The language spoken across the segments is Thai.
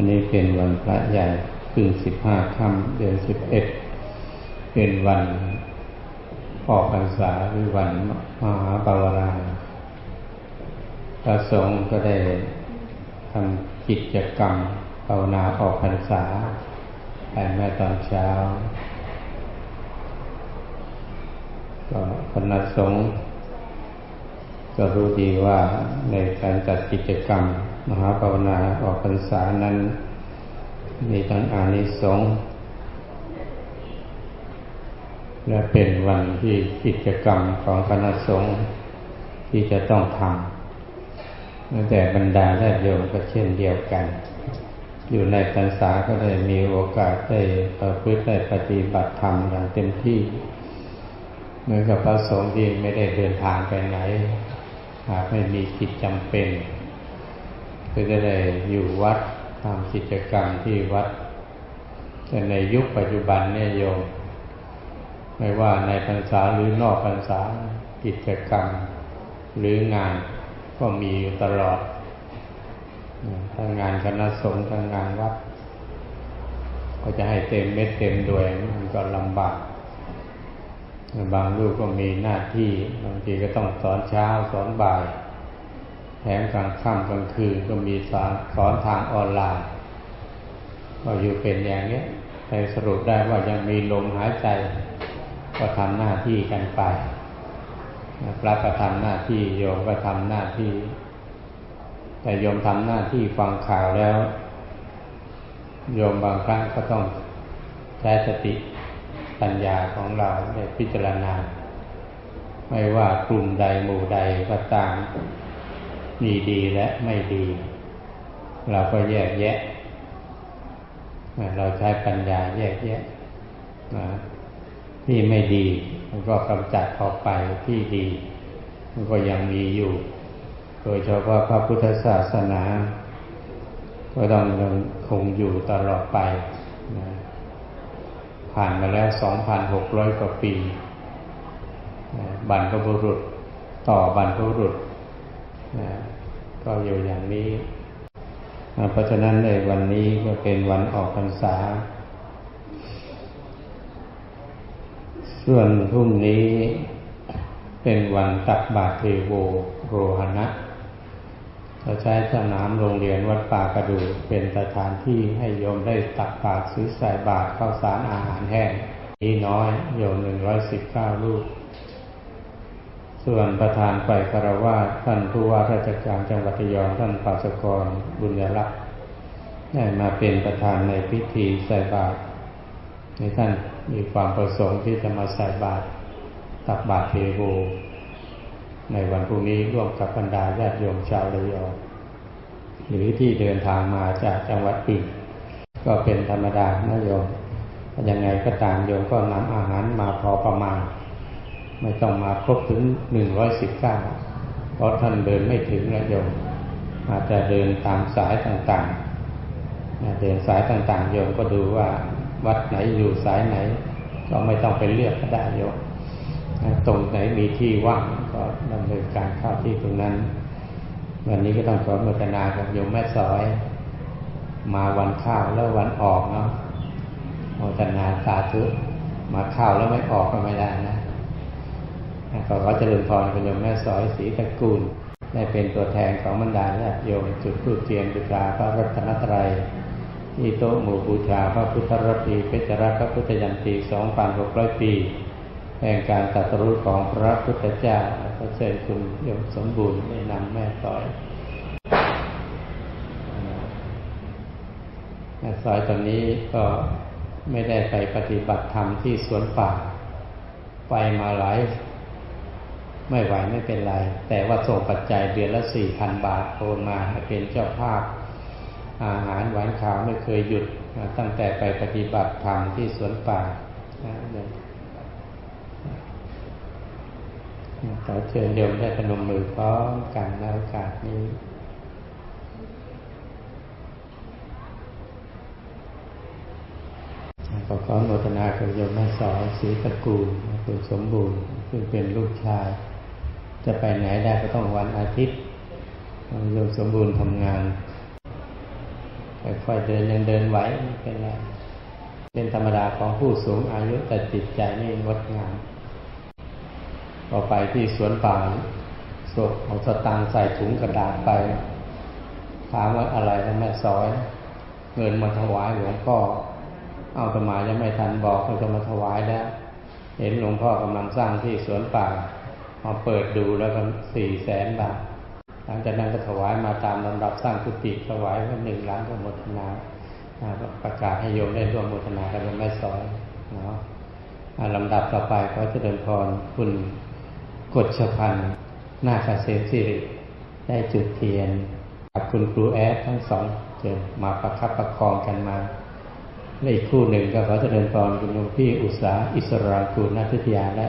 วันนี้เป็นวันพระใหญ่คืนสิบห้าค่ำเดือนสิบเอ็ดเป็นวันออกพรรษาหรือวันมหาปวาราพระสงฆ์ก็ได้ทำกิจกรรมภาวนาออกพรรษาไปเมื่อตอนเช้าก็คณะสงฆ์ก็รู้ดีว่าในการจัดกิจกรรม มหาภาวนาออกพรรษานั้น มีทั้งอานิสงส์และเป็นวันที่กิจกรรมของคณะสงฆ์ที่จะต้องทำแต่บรรดาญาติโยมก็เช่นเดียวกัน อยู่ในพรรษาก็ได้มีโอกาสได้ประพฤติได้ปฏิบัติธรรมอย่างเต็มที่ เหมือนกับพระสงฆ์ที่ไม่ได้เดินทางไปไหนหากไม่มีกิจจำเป็น ก็จะได้อยู่วัดทำกิจกรรมที่วัด แต่ในยุคปัจจุบันเนี่ยโยมไม่ว่าในพรรษาหรือนอกพรรษากิจกรรม หรืองานก็มีอยู่ตลอดทั้งงานคณะสงฆ์ทั้งงานวัด ก็จะให้เต็มเม็ดเต็มด้วยมันก็ลำบาก บางลูกก็มีหน้าที่บางทีก็ต้องสอนเช้าสอนบ่าย แถมกลางค่ำกลางคืนก็มีสอนสอนทางออนไลน์ก็อยู่เป็นอย่างนี้แต่สรุปได้ว่ายังมีลมหายใจ ก็ทำหน้าที่กันไปพระก็ทำหน้าที่โยมก็ทำหน้าที่ แต่โยมทำหน้าที่ฟังข่าวแล้ว โยมบางครั้งก็ต้องใช้สติปัญญาของเราได้พิจารณา ไม่ว่ากลุ่มใดหมู่ใดก็ตาม มีดีและไม่ดี เราก็แยกแยะ เราใช้ปัญญาแยกแยะที่ไม่ดีมันก็กำจัดออกไปที่ดี มันก็ยังมีอยู่ โดยเฉพาะพระพุทธศาสนา ก็ต้องยังคงอยู่ตลอดไปนะผ่านมาแล้วสองพันหกร้อยกว่าปีบรรพบุรุษต่อบรรพบุรุษ ก็อยู่อย่างนี้เพราะฉะนั้นในวันนี้ก็เป็นวันออกพรรษา ส่วนพรุ่งนี้เป็นวันตักบาตรเทโวโรหณะเราใช้สนามโรงเรียนวัดป่ากระดูเป็นสถานที่ให้โยมได้ตักบาตรซื้อใส่บาตรข้าวสารอาหารแห้งนี้น้อยโยมหนึ่งร้อยสิบเก้าลูก ส่วนประธานฝ่ายคารวะท่านผู้ว่าราชการจังหวัดระยองท่านปัสกรบุญยรักษ์ได้มาเป็นประธานในพิธีใส่บาตรในท่านมีความประสงค์ที่จะมาใส่บาตรตักบาตรเทโวในวันพรุ่งนี้ร่วมกับบรรดาญาติโยมชาวระยองหรือที่เดินทางมาจากจังหวัดอื่นก็เป็นธรรมดานะโยมยังไงก็ตามโยมก็นำอาหารมาพอประมาณ ไม่ต้องมาครบถึงหนึ่งร้อยสิบเก้าเพราะท่านเดินไม่ถึงนะโยมอาจจะเดินตามสายต่างๆ เดินสายต่างๆโยมก็ดูว่าวัดไหนอยู่สายไหน ก็ไม่ต้องไปเลือกก็ได้โยมตรงไหนมีที่ว่างก็ดำเนินการเข้าที่ตรงนั้น วันนี้ก็ต้องขอโมทนากับโยมแม่สอย มาวันข้าวแล้ววันออกเนาะโมทนาสาธุมาข้าวแล้วไม่ออกก็ไม่ได้นะ ขอขอเจริญพรกับโยมแม่สอยศรีตระกูล ได้เป็นตัวแทนของบรรดาญาติโยมจุดพูดเทียนบูชาพระรัตนตรัยที่โต๊ะหมู่บูชาพระพุทธรัตนีเพชรรัตพระพุทธยันตี2,600ปี แห่งการตัดรู้ของพระพุทธเจ้าก็เชิญคุณยมสมบูรณ์ในนำแม่สอยแม่สอยตอนนี้ก็ไม่ได้ไปปฏิบัติธรรมที่สวนป่า ไปมาหลาย ไม่ไหวไม่เป็นไร แต่ว่าส่งปัจจัยเดือนละสี่พันบาทโอนมาเป็นเจ้าภาพ อาหารหวานขาวไม่เคยหยุดตั้งแต่ไปปฏิบัติธรรมที่สวนป่าขอเชิญโยมได้พนมมือพร้อมกันในโอกาสนี้ขอขอโมทนากับโยมแม่สอนศรีตระกูลคุณสมบูรณ์ซึ่งเป็นลูกชาย จะไปไหนได้ก็ต้องวันอาทิตย์โยมสมบูรณ์ทำงานค่อยๆเดินยังเดินไหวไม่เป็นไรเป็นธรรมดาของผู้สูงอายุแต่จิตใจนี่งดงามพอไปที่สวนป่าสวดเอาสตางค์ใส่ถุงกระดาษไป ถามว่าอะไรแล้วแม่ซอย เงินมาถวายหลวงพ่อ เอาตมายังไม่ทันบอกเขาจะมาถวายแล้ว เห็นหลวงพ่อกำลังสร้างที่สวนป่า มาเปิดดูแล้วก็สี่แสนบาท หลังจากนั้นก็ถวายมาตามลำดับสร้างกุฏิถวายเพื่อหนึ่งล้านก็โมทนาประกาศให้โยมได้ร่วมโมทนากันเป็นแม่สอยเนาะลำดับต่อไปขอเจริญพรคุณกฎชพันธ์นาคเสนสิริ ได้จุดเทียนกับคุณครูแอดทั้งสองเจอมาประคับประคองกันมาและอีกคู่หนึ่งก็ขอเจริญพรคุณหลวงพี่อุตสาอิสรากูลนัทธิยาและ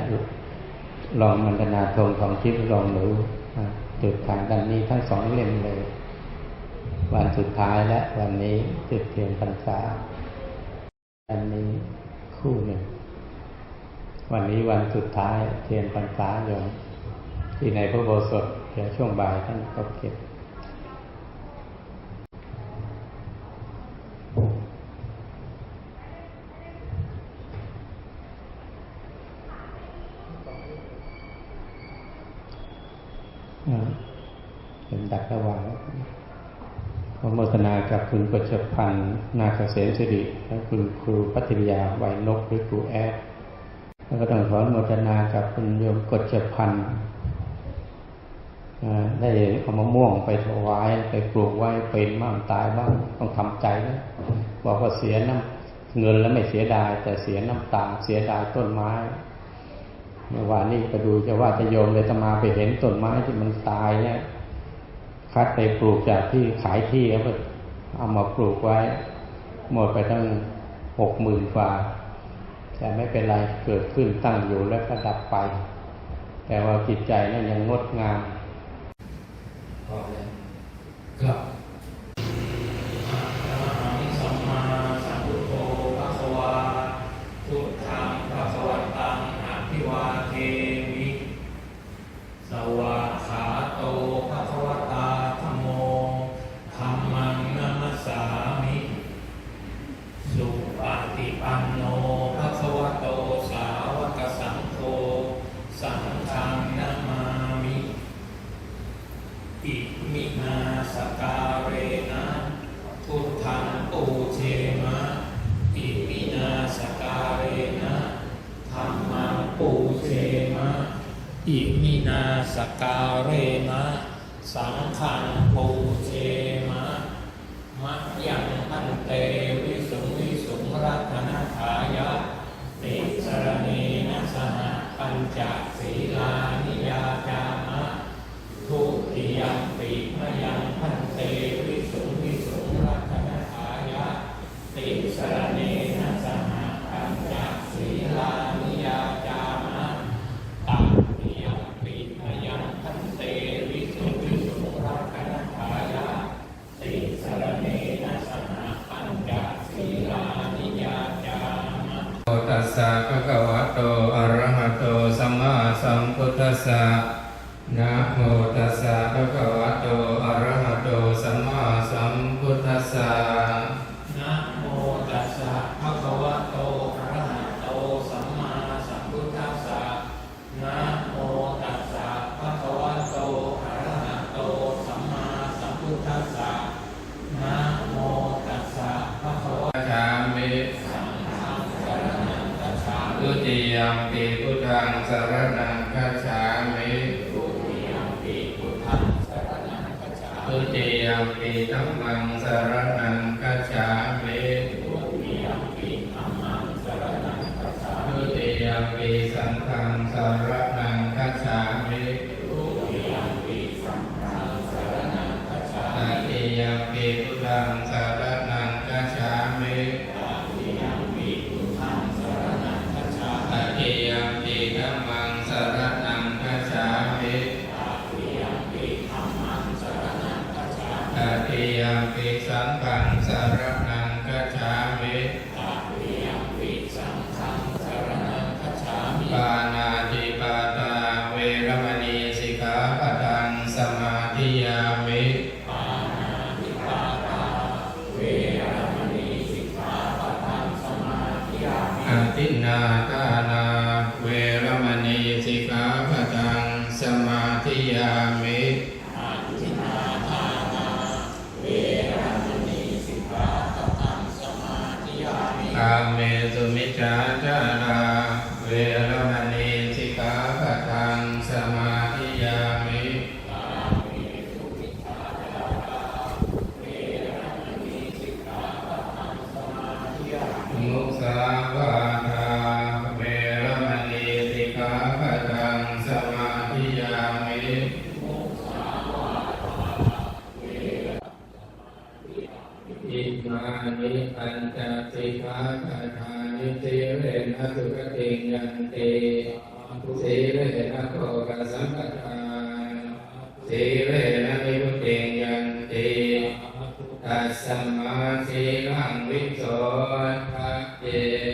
ลองมันตนาทงของทิพย์รองหนูอ่าจุดทางดันนี้ทั้งสองเล่มเลย วันสุดท้ายและวันนี้จุดเทียนพรรษาอันนี้คู่หนึ่ง วันนี้วันสุดท้ายเทียนพรรษาโยมที่ในพระโบสถเดี๋ยวช่วงบ่ายท่านก็เก็บ อ่าเป็นดักระหว่างขอโม ทนากับคุณปัจจพันธ์นาคเกษมสิริและคุณครูพัทยาไวนกหรือครูแอดแล้วก็ต้องขอโมทนากับคุณโยมกฎจพันธ์ได้เอามะม่วงไปถวายไปปลูกไว้เป็นบ้างตายบ้างต้องทำใจนะบอกว่าเสียน้ำเงินแล้วไม่เสียดาย แต่เสียน้ำตาเสียดายต้นไม้เมื่อวานนี้ไปดูจะว่าจะโยมเลยตมาไปเห็นต้นไม้ที่มันตายเนี่ย คัดไปปลูกจากที่ขายที่แล้วก็เอามาปลูกไว้ หมดไปตั้งหกหมื่นกว่า แต่ไม่เป็นไรเกิดขึ้นตั้งอยู่แล้วก็ดับไป แต่ว่าจิตใจนั้นยังงดงามพอแล้วครับ สการเรนะ คัจฉาทุมิติยมปิธัมมังสารนังกัจฉามิทุติยมปิธัมมังสรณังคัจฉาทุติยมปิสังฆังสารนัง ตินาทานาเวรมณีสิกขาปตังสมาธิยามิอาทินาทานาเวรมณีสิกขาปตังสมาธิยามิกาเมสุมิจฉาจาราเวร เสเวนะโกกสังกาเสเวนะวิมุตยนติตัสสัมมาสีลังวิโสทะเย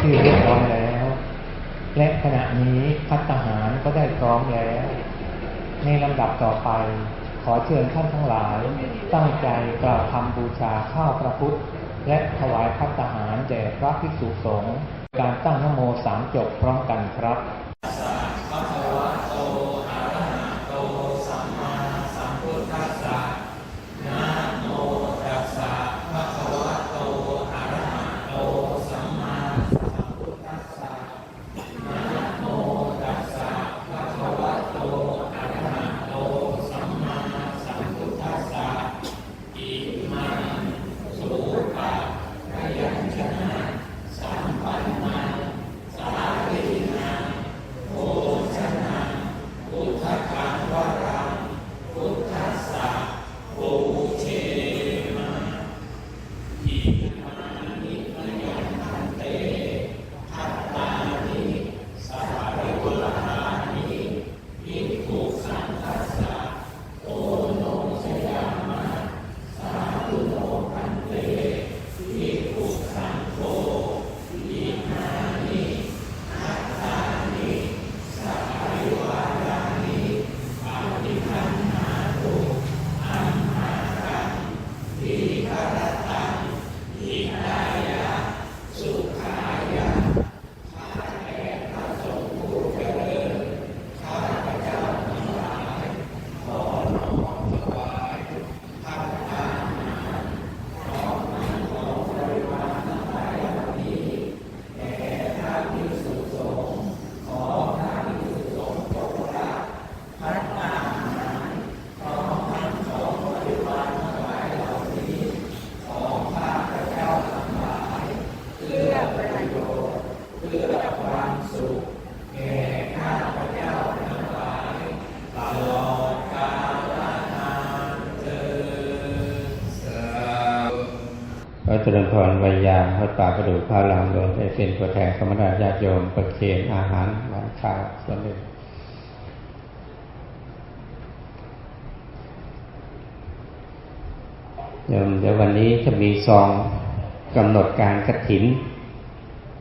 ชื่อเป็นที่เรียบร้อยแล้ว และขณะนี้พัฒหารก็ได้พร้อมแล้ว ในลำดับต่อไป ขอเชิญท่านทั้งหลาย ตั้งใจกล่าวคำบูชาข้าวพระพุทธ และถวายพัฒหารแด่พระภิกษุสงฆ์การตั้งนโมสามจบพร้อมกันครับ เจริญพรวิยามพระป่ากระดูกพระรามหลวงได้เป็นตัวแทนสมณะญาติโยมประเคนอาหารหวานข้าวส่วนหนึ่งโยมเดี๋ยววันนี้จะมีซองกำหนดการกระถิน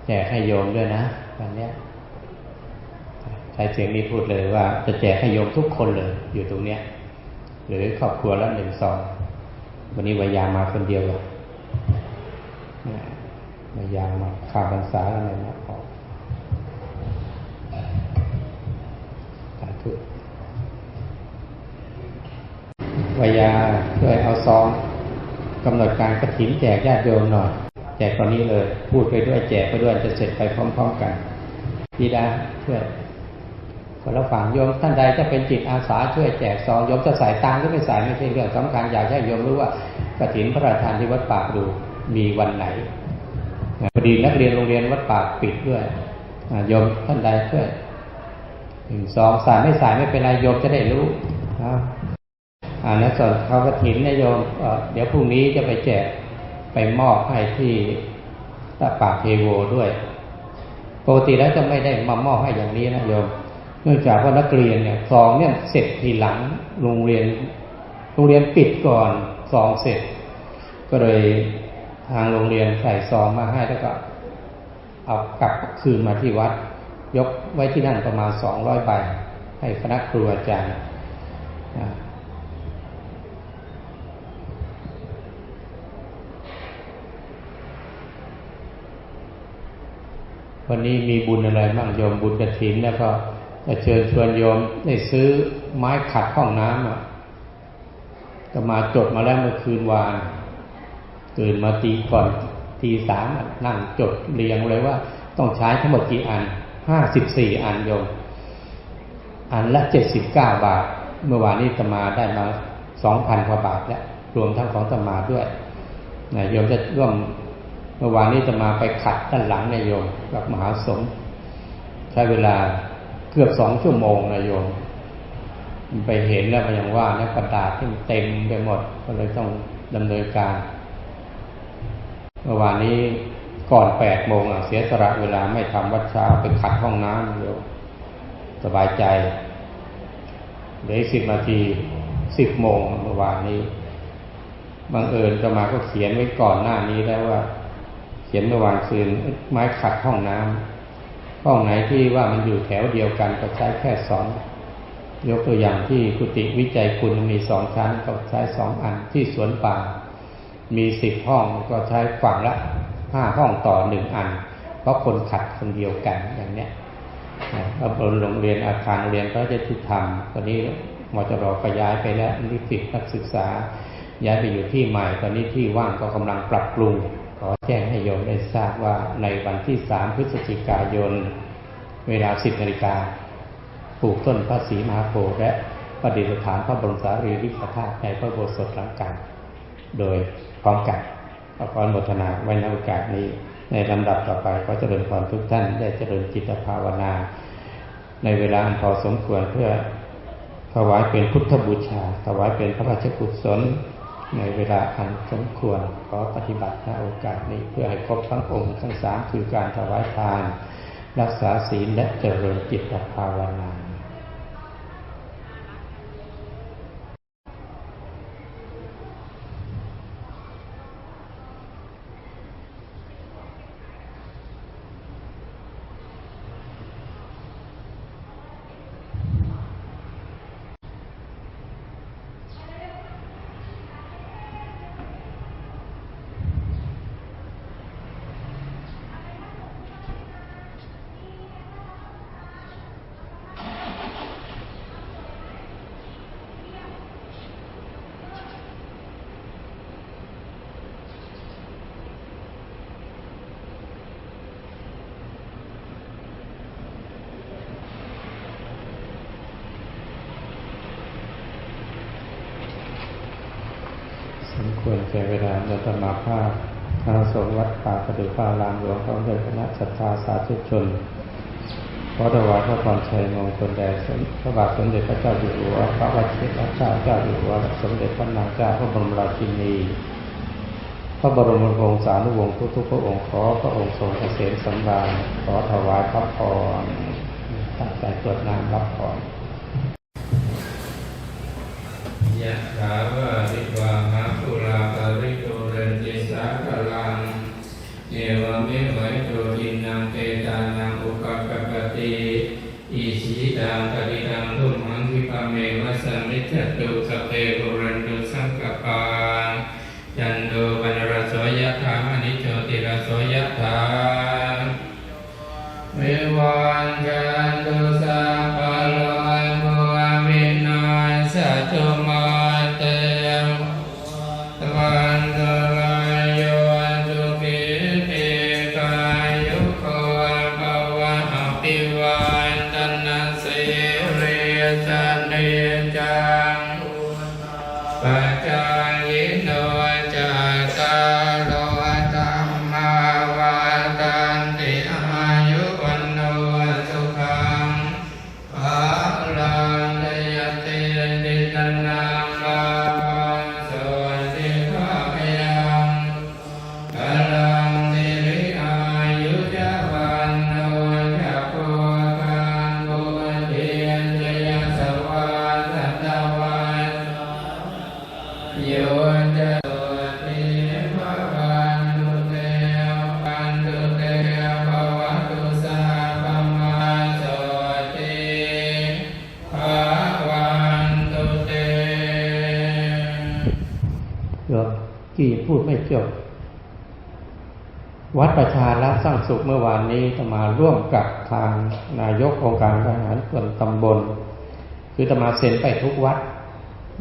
แจกให้โยมด้วยนะวันนี้ใช้เสียงนี้พูดเลยว่า จะแจกให้โยมทุกคนเลย อยู่ตรงเนี้ย หรือครอบครัวละหนึ่งซองวันนี้วายามาคนเดียวเลย มายางมาขาพรรษาอะไรนะออกสาธุวายาช่วยเอาซองกำหนดการกระถินแจกญาติโยมหน่อยแจกตอนนี้เลย พูดไปด้วยแจกไปด้วยจะเสร็จไปพร้อม ๆกันพีดาช่วยคนละฝั่งโยมท่านใดจะเป็นจิตอาสาช่วยแจกซองโยมจะใส่ตังค์หรือไม่ใส่ไม่ใช่เรื่องสำคัญอยากให้โยมรู้ว่ากระถินพระราชทานที่วัดปากดู มีวันไหนพอดีนักเรียนโรงเรียนวัดปากปิดด้วยโยมท่านใดช่วยหนึ่งสองสายไม่สายไม่เป็นไรโยมจะได้รู้อ่าในส่วนเขากระถินนะโยมเดี๋ยวพรุ่งนี้จะไปแจกไปมอบให้ที่ตะปากเทโวด้วยปกติแล้วจะไม่ได้มามอบให้อย่างนี้นะโยมเนื่องจากว่านักเรียนเนี่ยซองเนี่ยเสร็จทีหลังโรงเรียน โรงเรียนปิดก่อนซองเสร็จ ก็เลย ทางโรงเรียนใส่ซองมาให้แล้วก็ เอากลับคืนมาที่วัด ยกไว้ที่นั่นประมาณสองร้อยใบ ให้คณะครูอาจารย์วันนี้มีบุญอะไรบ้างโยมบุญกระถินแล้วก็จะเชิญชวนโยมได้ซื้อไม้ขัดห้องน้ำอะก็มาจดมาแล้วเมื่อคืนวาน ตื่นมาตีก่อนตีสามนั่งจดเรียงเลยว่า ต้องใช้ทั้งหมดกี่อันห้าสิบสี่อันโยม อันละเจ็ดสิบเก้าบาท เมื่อวานนี้ตมาได้มาสองพันกว่าบาทแล้วรวมทั้งของตมาด้วยนะโยมจะร่วมเมื่อวานนี้ตมาไปขัดด้านหลังนายโยมกับมหาสงฆ์ใช้เวลาเกือบสองชั่วโมงนายโยมไปเห็นแล้วมันยังว่านะกระดาษที่เต็มไปหมด ก็เลยต้องดำเนินการ เมื่อวานนี้ก่อนแปดโมงเสียสละเวลาไม่ทำวัดเช้าไปขัดห้องน้ำเดี๋ยวสบายใจเหลือสิบนาทีสิบโมงเมื่อวานนี้บังเอิญจะมาก็เขียนไว้ก่อนหน้านี้แล้วว่า เขียนเมื่อวานคืนไม้ขัดห้องน้ำห้องไหนที่ว่ามันอยู่แถวเดียวกันก็ใช้แค่สองยกตัวอย่างที่กุฏิวิจัยคุณมีสองชั้นก็ใช้สองอันที่สวนป่า มีสิบห้องก็ใช้ฝั่งละห้าห้องต่อหนึ่งอัน เพราะคนขัดคนเดียวกันอย่างเนี้ยนะแล้วโรงเรียนอาคารเรียนก็จะที่ทำตอนนี้มอจรก็ย้ายไปแล้วนิสิตนักศึกษา ย้ายไปอยู่ที่ใหม่ ตอนนี้ที่ว่างก็กำลังปรับปรุง ขอแจ้งให้โยมได้ทราบว่าในวันที่สามพฤศจิกายน เวลาสิบนาฬิกาปลูกต้นพระศรีมหาโพธิ์และประดิษฐานพระบรมสารีริกธาตุในพระโบสถ์หลังกัน โดยพร้อมกันขอพรโมทนาไว้ในโอกาสนี้ ในลำดับต่อไปก็เจริญพรทุกท่านได้เจริญจิตภาวนา ในเวลาอันพอสมควรเพื่อถวายเป็นพุทธบูชาถวายเป็นพระราชกุศลในเวลาอันสมควรขอปฏิบัติณโอกาสนี้เพื่อให้ครบทั้งองค์ทั้งสามคือการถวายทาน รักษาศีลและเจริญจิตภาวนา สม ควรแก่เวลาเราธรรมาภาพคณะสงฆ์วัดป่าประดู่ฟ้ารามหลวงพร้อมด้วยคณะศรัทธาสาธุชนขอถวายพระพรชัยมงคลแด่พระบาทสมเด็จพระเจ้าอยู่หัวพระวชิรเกล้าเจ้าอยู่หัวสมเด็จพระนางเจ้าพระบรมราชินีพระบรมวงศานุวงศ์ทุกๆพระองค์ขอพระองค์ทรงเกษมสำราญขอถวายพระพรตั้งใจตรวจน้ำรับพรยะถาวาริวาหา วเมวัยโตทินังเตตานังอุปกปติอิชิตังปฏิตังทุมังคิปเมวะสมิจจตุสเพปุเรนตุสังกปาจันโดปนรสโสยะธาม วัดประชารัฐสร้างสุขเมื่อวานนี้จะมาร่วมกับทางนายกองค์การบริหารส่วนตำบล คือจะมาเซ็นไปทุกวัด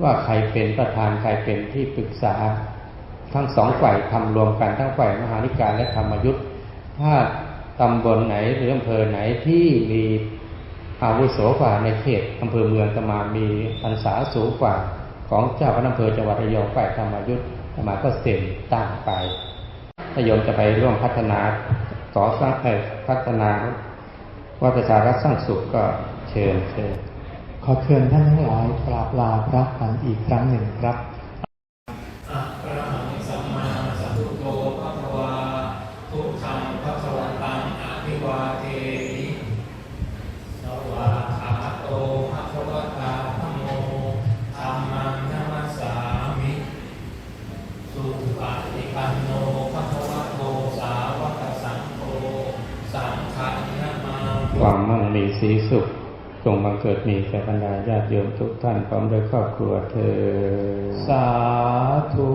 ว่าใครเป็นประธานใครเป็นที่ปรึกษา ทั้งสองฝ่ายทำรวมกันทั้งฝ่ายมหานิกายและธรรมยุทธ์ถ้าตำบลไหนหรืออำเภอไหนที่มีอาวุโสกว่าในเขตอำเภอเมืองจะมามีพรรษาสูงกว่าของเจ้าคณะอำเภอจังหวัดระยองฝ่ายธรรมยุทธ์จะมาก็เซ็นตั้งไป ถ้าโยมจะไปร่วมพัฒนาก่อสร้างพัฒนาว่าประชารัฐสร้างสุขก็เชิญเชิญขอเชิญท่านทั้งหลายกราบลาพระกันอีกครั้งหนึ่งครับ สีสุขจงบังเกิดมีแก่บรรดาญาติโยมทุกท่านพร้อมด้วยครอบครัวเธอ สาธุ